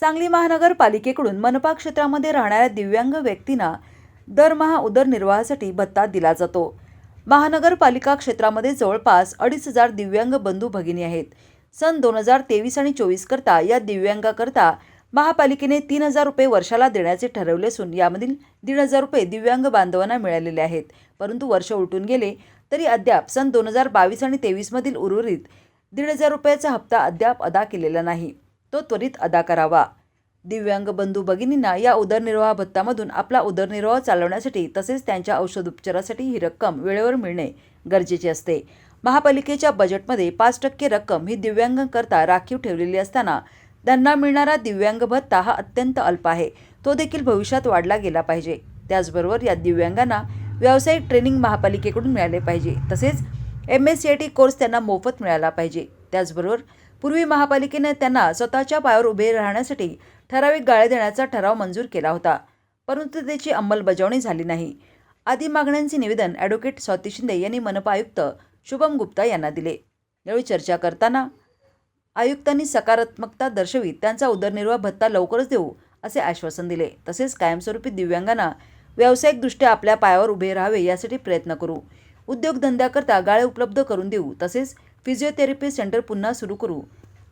सांगली महानगरपालिकेकडून मनपा क्षेत्रामध्ये राहणाऱ्या दिव्यांग व्यक्तींना दरमहा उदरनिर्वाहासाठी भत्ता दिला जातो. महानगरपालिका क्षेत्रामध्ये जवळपास अडीच हजार दिव्यांग बंधू भगिनी आहेत. सन दोन हजार तेवीस आणि चोवीस करता या दिव्यांगाकरता महापालिकेने तीन हजार रुपये वर्षाला देण्याचे ठरवले असून यामधील दीड हजार रुपये दिव्यांग बांधवांना मिळालेले आहेत. परंतु वर्ष उलटून गेले तरी अद्याप सन दोन हजार बावीस आणि तेवीसमधील उर्वरित दीड हजार रुपयाचा हप्ता अद्याप अदा केलेला नाही. तो त्वरित अदा करावा. दिव्यांग बंधू भगिनींना या उदरनिर्वाह भत्तामधून आपला उदरनिर्वाह चालवण्यासाठी तसेच त्यांच्या औषधोपचारासाठी ही रक्कम वेळेवर मिळणे गरजेचे असते. महापालिकेच्या बजेटमध्ये पाच टक्के रक्कम ही दिव्यांगांकरता राखीव ठेवलेली असताना त्यांना मिळणारा दिव्यांग भत्ता हा अत्यंत अल्प आहे. तो देखील भविष्यात वाढला गेला पाहिजे. त्याचबरोबर या दिव्यांगांना व्यावसायिक ट्रेनिंग महापालिकेकडून मिळाले पाहिजे. तसेच M S C I T course त्यांना मोफत मिळाला पाहिजे. त्याचबरोबर पूर्वी महापालिकेने त्यांना स्वतःच्या पायावर उभे राहण्यासाठी ठराविक गाळे देण्याचा ठराव मंजूर केला होता परंतु त्याची अंमलबजावणी झाली नाही. आदी मागण्यांचे निवेदन ॲडव्होकेट स्वाती शिंदे यांनी मनपा आयुक्त शुभम गुप्ता यांना दिले. यावेळी चर्चा करताना आयुक्तांनी सकारात्मकता दर्शवीत त्यांचा उदरनिर्वाह भत्ता लवकरच देऊ असे आश्वासन दिले. तसेच कायमस्वरूपी दिव्यांगांना व्यावसायिकदृष्ट्या आपल्या पायावर उभे राहावे यासाठी प्रयत्न करू. उद्योगधंद्याकरता गाळे उपलब्ध करून देऊ तसेच फिजिओथेरपी सेंटर पुन्हा सुरू करू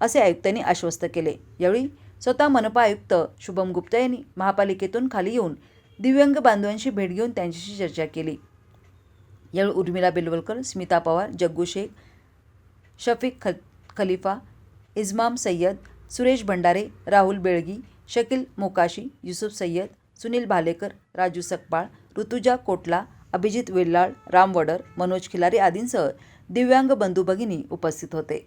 असे आयुक्तांनी आश्वस्त केले. यावेळी स्वतः मनपा आयुक्त शुभम गुप्ता यांनी महापालिकेतून खाली येऊन दिव्यांग बांधवांशी भेट घेऊन त्यांच्याशी चर्चा केली. यावेळी उर्मिला बेलवलकर स्मिता पवार जग्गू शेख शफीक ख खलिफा इजमाम सय्यद सुरेश भंडारे राहुल बेळगी शकील मोकाशी युसुफ सय्यद सुनील भालेकर राजू सकपाळ ऋतुजा कोटला अभिजित वेल्लाळ राम वडर मनोज खिलारी आदींसह दिव्यांग बंधू भगिनी उपस्थित होते.